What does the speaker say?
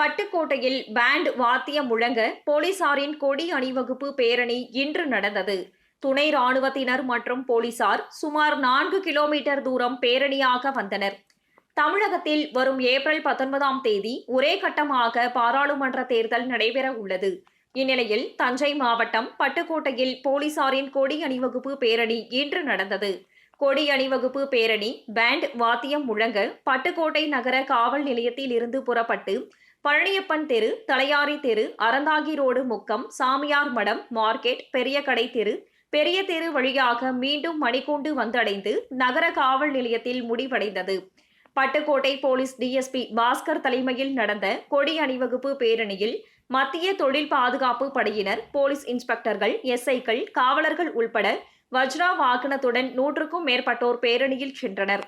பட்டுக்கோட்டையில் pant வாத்தியம் முழங்க போலீசாரின் கொடி அணிவகுப்பு பேரணி இன்று நடந்தது. துணை ராணுவத்தினர் மற்றும் போலீசார் சுமார் நான்கு கிலோமீட்டர் தூரம் பேரணியாக வந்தனர். தமிழகத்தில் வரும் ஏப்ரல் பத்தொன்பதாம் தேதி ஒரே கட்டமாக பாராளுமன்ற தேர்தல் நடைபெற உள்ளது. இந்நிலையில் தஞ்சை மாவட்டம் பட்டுக்கோட்டையில் போலீசாரின் கொடி அணிவகுப்பு பேரணி இன்று நடந்தது. கொடி அணிவகுப்பு பேரணி பேண்ட் வாத்தியம் முழங்க பட்டுக்கோட்டை நகர காவல் நிலையத்தில் இருந்து புறப்பட்டு பழனியப்பன் தெரு தலையாரி தெரு அறந்தாங்கி ரோடு முக்கம் சாமியார் மடம் மார்க்கெட் பெரிய கடை தெரு. பெரிய தெரு வழியாக மீண்டும் மணிக்கூண்டு வந்தடைந்து நகர காவல் நிலையத்தில் முடிவடைந்தது. பட்டுக்கோட்டை போலீஸ் டிஎஸ்பி பாஸ்கர் தலைமையில் நடந்த கொடி அணிவகுப்பு பேரணியில் மத்திய தொழில் பாதுகாப்பு படையினர் போலீஸ் இன்ஸ்பெக்டர்கள் எஸ்ஐக்கள் காவலர்கள் உள்பட வஜ்ரா வாகனத்துடன் நூற்றுக்கும் மேற்பட்டோர் பேரணியில் சென்றனர்.